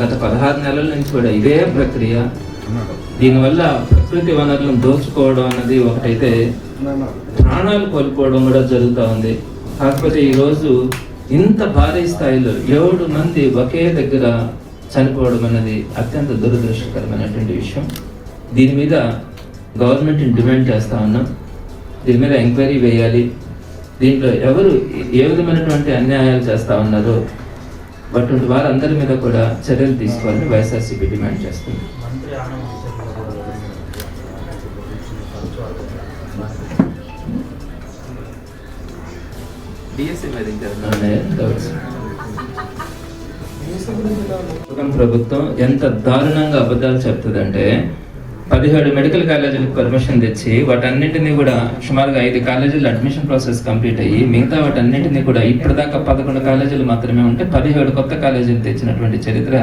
గత పదహారు నెలల నుంచి కూడా ఇదే ప్రక్రియ. దీనివల్ల ప్రకృతి వనరులను దోచుకోవడం అన్నది ఒకటైతే ప్రాణాలు కోల్పోవడం కూడా జరుగుతూ ఉంది. కాకపోతే ఈరోజు ఇంత భారీ స్థాయిలో ఏడు మంది ఒకే దగ్గర చనిపోవడం అనేది అత్యంత దురదృష్టకరమైనటువంటి విషయం. దీని మీద గవర్నమెంట్ని డిమాండ్ చేస్తా ఉన్నాం. దీని మీద ఎంక్వైరీ వేయాలి. దీంట్లో ఎవరు ఏ విధమైనటువంటి అన్యాయాలు చేస్తూ ఉన్నారో అటువంటి వారందరి మీద కూడా చర్యలు తీసుకోవాలని వైఎస్ఆర్సీపీ డిమాండ్ చేస్తుంది. ప్రభుత్వం ఎంత దారుణంగా అబద్ధాలు చెప్తుందంటే పదిహేడు మెడికల్ కాలేజీలకు పర్మిషన్ తెచ్చి వాటన్నింటినీ కూడా సుమారుగా ఐదు కాలేజీలు అడ్మిషన్ ప్రాసెస్ కంప్లీట్ అయ్యి మిగతా వాటన్నింటినీ కూడా ఇప్పటిదాకా పదకొండు కాలేజీలు మాత్రమే ఉంటే పదిహేడు కొత్త కాలేజీలు తెచ్చినటువంటి చరిత్ర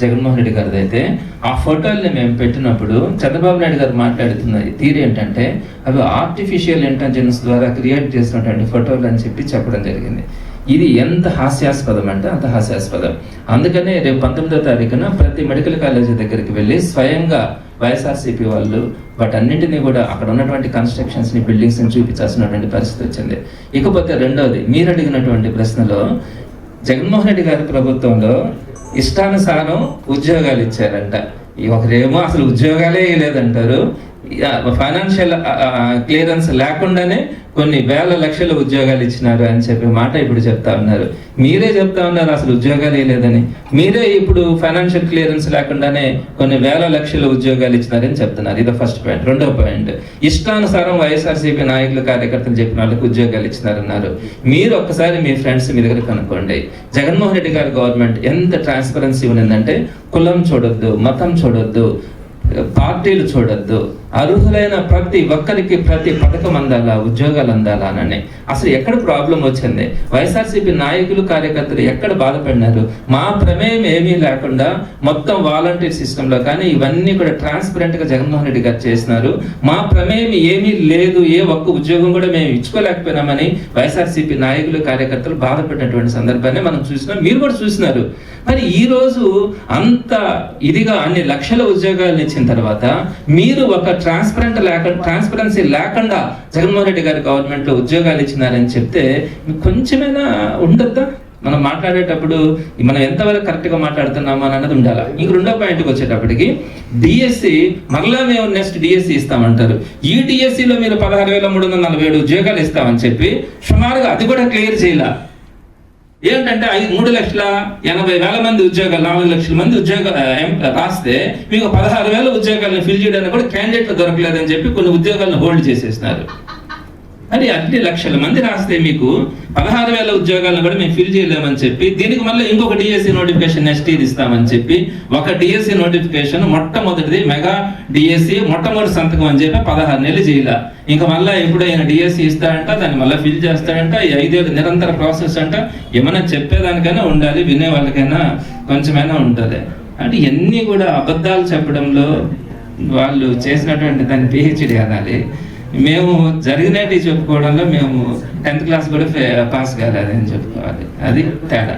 జగన్మోహన్ రెడ్డి గారిది అయితే ఆ ఫోటోల్ని మేము పెట్టినప్పుడు చంద్రబాబు నాయుడు గారు మాట్లాడుతున్న తీరు ఏంటంటే అవి ఆర్టిఫిషియల్ ఇంటెలిజెన్స్ ద్వారా క్రియేట్ చేసినటువంటి ఫోటోలు అని చెప్పి చెప్పడం జరిగింది. ఇది ఎంత హాస్యాస్పదం అంటే అంత హాస్యాస్పదం. అందుకనే రేపు పంతొమ్మిదో తారీఖున ప్రతి మెడికల్ కాలేజీ దగ్గరికి వెళ్ళి స్వయంగా వైఎస్ఆర్సీపీ వాళ్ళు వాటన్నింటినీ కూడా అక్కడ ఉన్నటువంటి కన్స్ట్రక్షన్స్ని బిల్డింగ్స్ని చూపించాల్సినటువంటి పరిస్థితి వచ్చింది. ఇకపోతే రెండవది మీరు అడిగినటువంటి ప్రశ్నలో జగన్మోహన్ రెడ్డి గారి ప్రభుత్వంలో ఇష్టానుసారం ఉద్యోగాలు ఇచ్చారంట. ఈ ఒకరేమో అసలు ఉద్యోగాలే లేదంటారు ఫైనాన్షియల్ క్లియరెన్స్ లేకుండానే కొన్ని వేల లక్షల ఉద్యోగాలు ఇచ్చినారు అని చెప్పి మాట ఇప్పుడు చెప్తా ఉన్నారు. మీరే చెప్తా ఉన్నారు అసలు ఉద్యోగాలు లేదని మీరే ఇప్పుడు ఫైనాన్షియల్ క్లియరెన్స్ లేకుండానే కొన్ని వేల లక్షల ఉద్యోగాలు ఇచ్చినారని చెప్తున్నారు. ఇది ఫస్ట్ పాయింట్ రెండవ పాయింట్ ఇష్టానుసారం వైఎస్ఆర్సీపీ నాయకులు కార్యకర్తలు చెప్పిన వాళ్ళకి ఉద్యోగాలు ఇచ్చినారన్నారు. మీరు ఒక్కసారి మీ ఫ్రెండ్స్ మీ దగ్గర కనుక్కోండి. జగన్మోహన్ రెడ్డి గారి గవర్నమెంట్ ఎంత ట్రాన్స్పరెన్సీ ఉన్నదంటే కులం చూడొద్దు మతం చూడొద్దు పార్టీలు చూడొద్దు. అర్హులైన ప్రతి ఒక్కరికి ప్రతి పథకం అందాలా ఉద్యోగాలు అందాలా అని అసలు ఎక్కడ ప్రాబ్లం వచ్చింది? వైఎస్ఆర్సీపీ నాయకులు కార్యకర్తలు ఎక్కడ బాధపడినారు? మా ప్రమేయం ఏమీ లేకుండా మొత్తం వాలంటీర్ సిస్టంలో కానీ ఇవన్నీ కూడా ట్రాన్స్పరెంట్గా జగన్మోహన్ రెడ్డి గారు చేసినారు. మా ప్రమేయం ఏమీ లేదు ఏ ఒక్క ఉద్యోగం కూడా మేము ఇచ్చుకోలేకపోయినామని వైఎస్ఆర్సీపీ నాయకులు కార్యకర్తలు బాధపడినటువంటి సందర్భాన్ని మనం చూసినాం. మీరు కూడా చూసినారు. మరి ఈ రోజు అంత ఇదిగా అన్ని లక్షల ఉద్యోగాలు ఇచ్చిన తర్వాత మీరు ఒక ట్రాన్స్పరెంట్ లేకుండా ట్రాన్స్పరెన్సీ లేకుండా జగన్మోహన్ రెడ్డి గారి గవర్నమెంట్లో ఉద్యోగాలు ఇచ్చినారని చెప్తే మీకు కొంచెమైనా ఉండద్దా? మనం మాట్లాడేటప్పుడు మనం ఎంతవరకు కరెక్ట్గా మాట్లాడుతున్నామా అని అన్నది ఉండాలి? ఇంక రెండో పాయింట్కి వచ్చేటప్పటికి డిఎస్సి మరలా మేము నెక్స్ట్ డిఎస్సి ఇస్తామంటారు. ఈ డిఎస్సిలో మీరు పదహారు వేల మూడు వందల నలభై ఏడు ఉద్యోగాలు ఇస్తామని చెప్పి సుమారుగా అది కూడా క్లియర్ చేయాలి. ఏంటంటే ఐదు మూడు లక్షల ఎనభై వేల మంది ఉద్యోగాలు నాలుగు లక్షల మంది ఉద్యోగాలు రాస్తే మీకు పదహారు వేల ఉద్యోగాలను ఫిల్ చేయడానికి కూడా క్యాండిడేట్లు దొరకలేదని చెప్పి కొన్ని ఉద్యోగాలను హోల్డ్ చేసేసినారు మరి అన్ని లక్షల మంది రాస్తే మీకు పదహారు వేల ఉద్యోగాలను కూడా మేము ఫిల్ చేయలేమని చెప్పి దీనికి మళ్ళీ ఇంకొక డిఎస్సి నోటిఫికేషన్ నెక్స్ట్ ఇయర్ ఇస్తామని చెప్పి ఒక డిఎస్సి నోటిఫికేషన్ మొట్టమొదటిది మెగా డిఎస్సి మొట్టమొదటి సంతకం అని చెప్పి పదహారు నెలలు చేయాల. ఇంకా మళ్ళీ ఎప్పుడైనా డిఎస్సి ఇస్తాడంట దాన్ని మళ్ళీ ఫిల్ చేస్తాడంట ఈ ఐదేళ్ళు నిరంతర ప్రాసెస్ అంట ఏమైనా చెప్పేదానికైనా ఉండాలి వినే వాళ్ళకైనా కొంచెమైనా ఉంటుంది. అంటే ఇవన్నీ కూడా అబద్ధాలు చెప్పడంలో వాళ్ళు చేసినటువంటి దాన్ని పిహెచ్డి అనాలి. మేము జరిగినట్టు చెప్పుకోవడంలో మేము టెన్త్ క్లాస్ కూడా పాస్ కాలేదు అని చెప్పుకోవాలి. అది తేడా.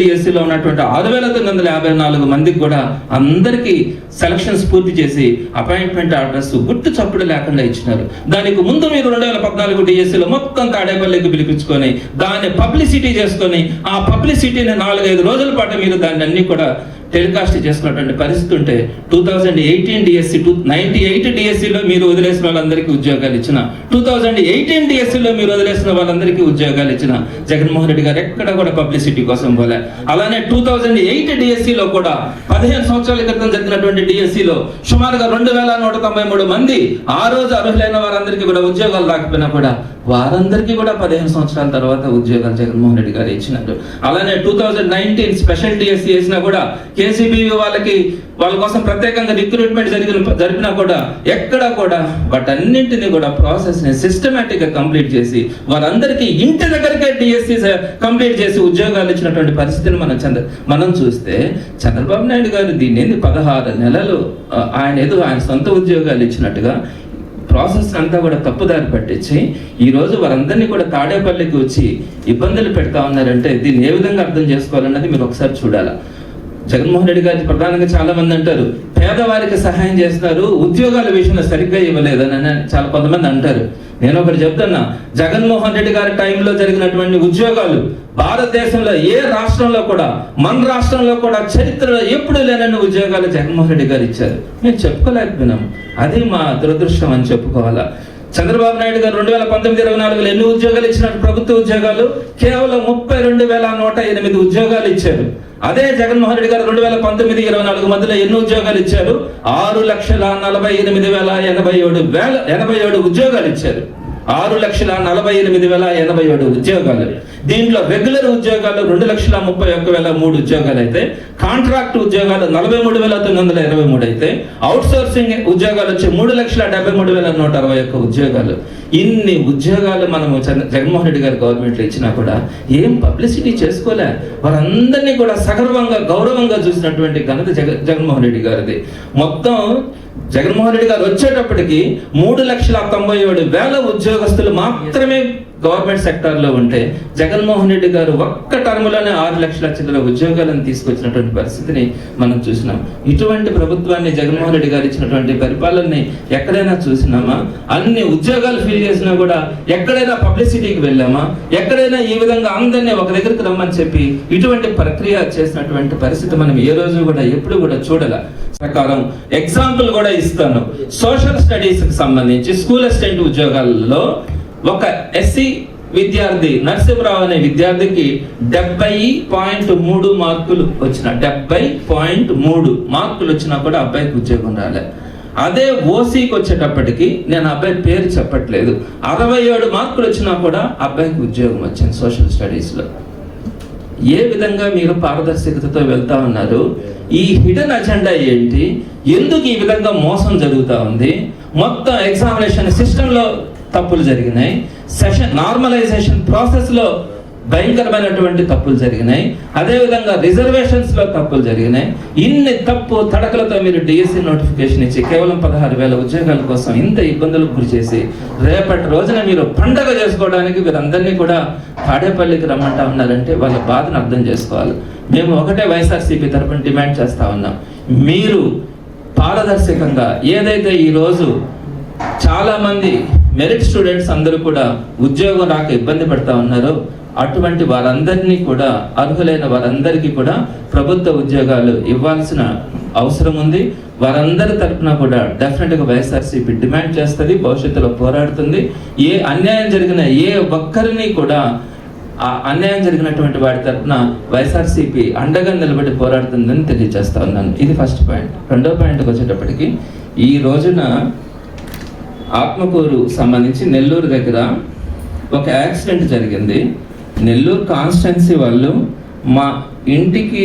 డిఎస్సిలో ఉన్నటువంటి ఆరు వేల తొమ్మిది వందల యాభై నాలుగు మందికి కూడా అందరికీ సెలక్షన్స్ పూర్తి చేసి అపాయింట్మెంట్ ఆర్డర్స్ గుర్తు చప్పుడు లేకుండా ఇచ్చినారు. దానికి ముందు మీరు రెండు వేల పద్నాలుగు డిఎస్సిలో మొత్తం తాడేపల్లికి పిలిపించుకొని దాన్ని పబ్లిసిటీ చేసుకొని ఆ పబ్లిసిటీని నాలుగైదు రోజుల పాటు మీరు దాన్ని అన్ని కూడా టెలికాస్ట్ చేసుకున్నటువంటి పరిస్థితి ఉంటే two thousand eighteen DSC two ninety eight డిఎస్సిలో మీరు వదిలేసిన వాళ్ళందరికీ ఉద్యోగాలు ఇచ్చిన టూ థౌజండ్ ఎయిటీన్ డిఎస్సిలో మీరు వదిలేసిన వాళ్ళందరికీ ఉద్యోగాలు ఇచ్చిన జగన్మోహన్ రెడ్డి గారు ఎక్కడ కూడా పబ్లిసిటీ కోసం పోలే. అలానే టూ థౌజండ్ ఎయిట్ డిఎస్సిలో కూడా పదిహేను సంవత్సరాల క్రితం జరిగినటువంటి డిఎస్సిలో సుమారుగా రెండు వేల నూట తొంభై మూడు మంది ఆ రోజు అర్హులైన వారందరికీ కూడా ఉద్యోగాలు రాకపోయినా కూడా వారందరికీ కూడా పదిహేను సంవత్సరాల తర్వాత ఉద్యోగాలు జగన్మోహన్ రెడ్డి గారు ఇచ్చినారు అలానే two thousand nineteen special DSC చేసినా కూడా కేసీబీ వాళ్ళకి వాళ్ళ కోసం ప్రత్యేకంగా రిక్రూట్మెంట్ జరిగిన జరిపినా కూడా ఎక్కడ కూడా వాటన్నింటినీ కూడా ప్రాసెస్ని సిస్టమేటిక్గా కంప్లీట్ చేసి వారందరికీ ఇంటి దగ్గరకే డిఎస్సి కంప్లీట్ చేసి ఉద్యోగాలు ఇచ్చినటువంటి పరిస్థితిని మనం చంద్ర మనం చూస్తే చంద్రబాబు నాయుడు గారు దీన్ని ఏంది పదహారు నెలలు ఆయన ఏదో ఆయన సొంత ఉద్యోగాలు ఇచ్చినట్టుగా ప్రాసెస్ అంతా కూడా తప్పుదారి పట్టించి ఈ రోజు వారందరినీ కూడా తాడేపల్లికి వచ్చి ఇబ్బందులు పెడతా ఉన్నారంటే దీన్ని ఏ విధంగా అర్థం చేసుకోవాలన్నది మీరు ఒకసారి చూడాలా? జగన్మోహన్ రెడ్డి గారి ప్రధానంగా చాలా మంది అంటారు పేదవారికి సహాయం చేస్తున్నారు ఉద్యోగాల విషయంలో సరిగ్గా ఇవ్వలేదని చాలా కొంతమంది అంటారు. నేను ఒకటి చెప్తున్నా జగన్మోహన్ రెడ్డి గారి టైంలో జరిగినటువంటి ఉద్యోగాలు భారతదేశంలో ఏ రాష్ట్రంలో కూడా మన రాష్ట్రంలో కూడా చరిత్రలో ఎప్పుడు లేనన్ని ఉద్యోగాలు జగన్మోహన్ రెడ్డి గారు ఇచ్చారు. మేము చెప్పుకోలేకపోయినాం. అది మా దురదృష్టం అని చెప్పుకోవాలా? చంద్రబాబు నాయుడు గారు రెండు వేల పంతొమ్మిది ఇరవై నాలుగులో ఎన్ని ఉద్యోగాలు ఇచ్చినట్టు ప్రభుత్వ ఉద్యోగాలు కేవలం ముప్పై రెండు వేల నూట ఎనిమిది ఉద్యోగాలు ఇచ్చారు. అదే జగన్మోహన్ రెడ్డి గారు రెండు వేల పంతొమ్మిది ఇరవై నాలుగు మధ్యలో ఎన్ని ఉద్యోగాలు ఇచ్చారు? ఆరు లక్షల నలభై ఎనిమిది వేల ఎనభై ఏడు వేల ఎనభై ఏడు ఉద్యోగాలు ఇచ్చారు. ఆరు లక్షల నలభై ఎనిమిది వేల ఎనభై ఏడు ఉద్యోగాలు. దీంట్లో రెగ్యులర్ ఉద్యోగాలు రెండు లక్షల ముప్పై ఒక్క వేల మూడు ఉద్యోగాలు అయితే కాంట్రాక్ట్ ఉద్యోగాలు నలభై మూడు వేల తొమ్మిది వందల ఇరవై మూడు అయితే అవుట్ సోర్సింగ్ ఉద్యోగాలు వచ్చి మూడు లక్షల డెబ్బై మూడు వేల నూట అరవై ఒక్క ఉద్యోగాలు. ఇన్ని ఉద్యోగాలు మనము జగన్మోహన్ రెడ్డి గారి గవర్నమెంట్లో ఇచ్చినా కూడా ఏం పబ్లిసిటీ చేసుకోలే? వారందరినీ కూడా సగర్వంగా గౌరవంగా చూసినటువంటి ఘనత జగ జగన్మోహన్ రెడ్డి గారిది. మొత్తం జగన్మోహన్ రెడ్డి గారు వచ్చేటప్పటికి మూడు లక్షల తొంభై ఏడు వేల ఉద్యోగస్తులు మాత్రమే గవర్నమెంట్ సెక్టార్లో ఉంటే జగన్మోహన్ రెడ్డి గారు ఒక్క టర్మ్లోనే ఆరు లక్షల చిల్లర ఉద్యోగాలను తీసుకొచ్చినటువంటి పరిస్థితిని మనం చూసినాం. ఇటువంటి ప్రభుత్వాన్ని జగన్మోహన్ రెడ్డి గారు ఇచ్చినటువంటి పరిపాలనని ఎక్కడైనా చూసినామా? అన్ని ఉద్యోగాలు ఫిల్ చేసినా కూడా ఎక్కడైనా పబ్లిసిటీకి వెళ్ళామా? ఎక్కడైనా ఈ విధంగా అందరినీ ఒక దగ్గరికి రమ్మని చెప్పి ఇటువంటి ప్రక్రియ చేసినటువంటి పరిస్థితి మనం ఏ రోజు కూడా ఎప్పుడు కూడా చూడాల. ప్రకారం ఎగ్జాంపుల్ కూడా ఇస్తాను. సోషల్ స్టడీస్కి సంబంధించి స్కూల్ అసిస్టెంట్ ఉద్యోగాల్లో ఒక ఎస్సీ విద్యార్థి నరసింహరావు అనే విద్యార్థికి డెబ్బై పాయింట్ మూడు మార్కులు వచ్చిన డెబ్బై పాయింట్ మూడు మార్కులు వచ్చినా కూడా అబ్బాయికి ఉద్యోగం రాలే. అదే ఓసీకి వచ్చేటప్పటికి నేను అబ్బాయి పేరు చెప్పట్లేదు. అరవై ఏడు మార్కులు వచ్చినా కూడా అబ్బాయికి ఉద్యోగం వచ్చింది సోషల్ స్టడీస్లో. ఏ విధంగా మీరు పారదర్శకతతో వెళ్తా ఉన్నారు? ఈ హిడెన్ అజెండా ఏంటి? ఎందుకు ఈ విధంగా మోసం జరుగుతూ ఉంది? మొత్తం ఎగ్జామినేషన్ సిస్టంలో తప్పులు జరిగినాయి. సెషన్ నార్మలైజేషన్ ప్రాసెస్లో భయంకరమైనటువంటి తప్పులు జరిగినాయి. అదేవిధంగా రిజర్వేషన్స్లో తప్పులు జరిగినాయి. ఇన్ని తప్పు తడకలతో మీరు డిఎస్సి నోటిఫికేషన్ ఇచ్చి కేవలం పదహారు వేల ఉద్యోగాల కోసం ఇంత ఇబ్బందులకు గురి చేసి రేపటి రోజున మీరు పండగ చేసుకోవడానికి వీరందరినీ కూడా తాడేపల్లికి రమ్మంటా ఉన్నారంటే వాళ్ళ బాధను అర్థం చేసుకోవాలి. మేము ఒకటే వైఎస్ఆర్సీపీ తరపున డిమాండ్ చేస్తా ఉన్నాం. మీరు పారదర్శకంగా ఏదైతే ఈరోజు చాలామంది మెరిట్ స్టూడెంట్స్ అందరూ కూడా ఉద్యోగం రాక ఇబ్బంది పడతా ఉన్నారో అటువంటి వారందరినీ కూడా అర్హులైన వారందరికీ కూడా ప్రభుత్వ ఉద్యోగాలు ఇవ్వాల్సిన అవసరం ఉంది. వారందరి తరపున కూడా డెఫినెట్గా వైఎస్ఆర్సీపీ డిమాండ్ చేస్తుంది భవిష్యత్తులో పోరాడుతుంది. ఏ అన్యాయం జరిగిన ఏ ఒక్కరిని కూడా ఆ అన్యాయం జరిగినటువంటి వాడి తరపున వైఎస్ఆర్సీపీ అండగా నిలబడి పోరాడుతుందని తెలియజేస్తా ఉన్నాను. ఇది ఫస్ట్ పాయింట్ రెండో పాయింట్కి వచ్చేటప్పటికి ఈ రోజున ఆత్మకూరు సంబంధించి నెల్లూరు దగ్గర ఒక యాక్సిడెంట్ జరిగింది. నెల్లూరు కాన్స్టెన్సీ వాళ్ళు మా ఇంటికి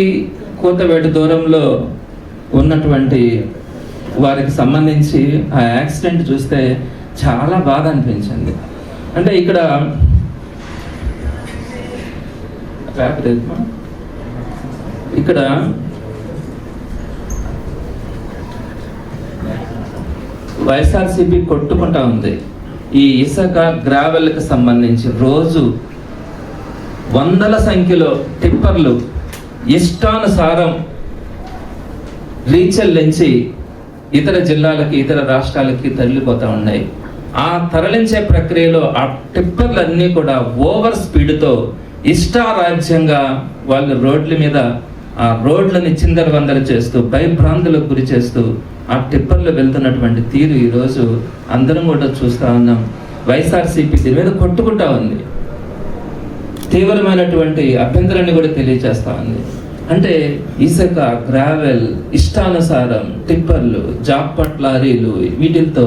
కోతవేట దూరంలో ఉన్నటువంటి వారికి సంబంధించి ఆ యాక్సిడెంట్ చూస్తే చాలా బాధ అనిపించింది. అంటే ఇక్కడ ఇక్కడ వైఎస్ఆర్సీపీ కొట్టుకుంటా ఉంది. ఈ ఇసుక గ్రావెల్కి సంబంధించి రోజు వందల సంఖ్యలో టిప్పర్లు ఇష్టానుసారం రీచెల్లించి ఇతర జిల్లాలకి ఇతర రాష్ట్రాలకి తరలిపోతూ ఉన్నాయి. ఆ తరలించే ప్రక్రియలో ఆ టిప్పర్లన్నీ కూడా ఓవర్ స్పీడ్తో ఇష్టారాజ్యంగా వాళ్ళు రోడ్ల మీద ఆ రోడ్లని చిందరవందర చేస్తూ భయభ్రాంతులకు గురి చేస్తూ ఆ టిప్పర్లో వెళ్తున్నటువంటి తీరు ఈరోజు అందరం కూడా చూస్తా ఉన్నాం. వైఎస్ఆర్సీపీ దీని మీద కొట్టుకుంటా ఉంది. తీవ్రమైనటువంటి అభ్యంతరాన్ని కూడా తెలియజేస్తూ ఉంది. అంటే ఇసుక గ్రావెల్ ఇష్టానుసారం టిప్పర్లు జాక్పట్ లారీలు వీటితో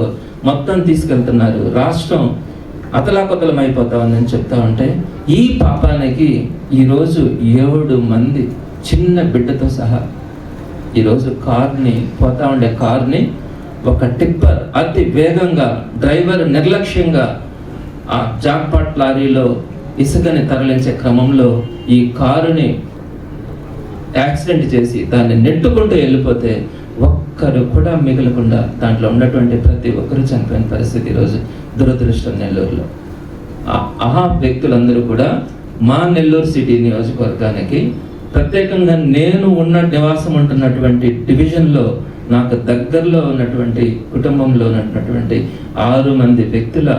మొత్తం తీసుకెళ్తున్నారు. రాష్ట్రం అతలాకుతలం అయిపోతా ఉందని చెప్తా ఉంటే ఈ పాపానికి ఈరోజు ఏడు మంది చిన్న బిడ్డతో సహా ఈరోజు కార్ని పోతా ఉండే కార్ని ఒక టిప్పర్ అతి వేగంగా డ్రైవర్ నిర్లక్ష్యంగా ఆ జాక్పాట్ లారీలో ఇసుకని తరలించే క్రమంలో ఈ కారుని యాక్సిడెంట్ చేసి దాన్ని నెట్టుకుంటూ వెళ్ళిపోతే ఒక్కరు కూడా మిగలకుండా దాంట్లో ఉన్నటువంటి ప్రతి ఒక్కరు చనిపోయిన పరిస్థితి ఈరోజు దురదృష్టం నెల్లూరులో. ఆ- ఆ వ్యక్తులందరూ కూడా మా నెల్లూరు సిటీ నియోజకవర్గానికి ప్రత్యేకంగా నేను ఉన్న నివాసం ఉంటున్నటువంటి డివిజన్లో నాకు దగ్గరలో ఉన్నటువంటి కుటుంబంలో ఉన్నటువంటి ఆరు మంది వ్యక్తుల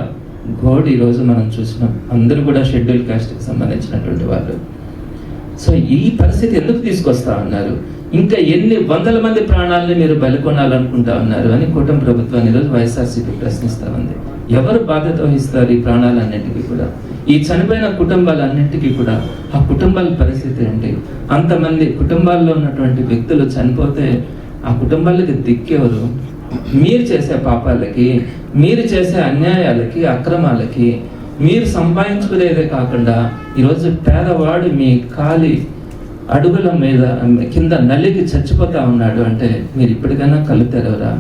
గోడ్ ఈరోజు మనం చూసినాం అందరూ కూడా షెడ్యూల్ కాస్ట్కి సంబంధించినటువంటి వాళ్ళు. సో ఈ పరిస్థితి ఎందుకు తీసుకొస్తా ఉన్నారు? ఇంకా ఎన్ని వందల మంది ప్రాణాలని మీరు బలికొనాలనుకుంటా ఉన్నారు అని కూటమి ప్రభుత్వాన్ని ఈరోజు వైఎస్ఆర్సీపీ ప్రశ్నిస్తా ఉంది. ఎవరు బాధ్యత వహిస్తారు ఈ ప్రాణాలన్నింటికీ కూడా? ఈ చనిపోయిన కుటుంబాలన్నింటికీ కూడా ఆ కుటుంబాల పరిస్థితి ఏంటి? అంతమంది కుటుంబాల్లో ఉన్నటువంటి వ్యక్తులు చనిపోతే ఆ కుటుంబాలకి దిక్కేవారు? మీరు చేసే పాపాలకి మీరు చేసే అన్యాయాలకి అక్రమాలకి మీరు సంపాదించుకునేదే కాకుండా ఈరోజు పేదవాడు మీ కాలి అడుగుల మీద కింద నలిగి చచ్చిపోతా ఉన్నాడు అంటే మీరు ఇప్పటికైనా కళ్ళు తెరవరా?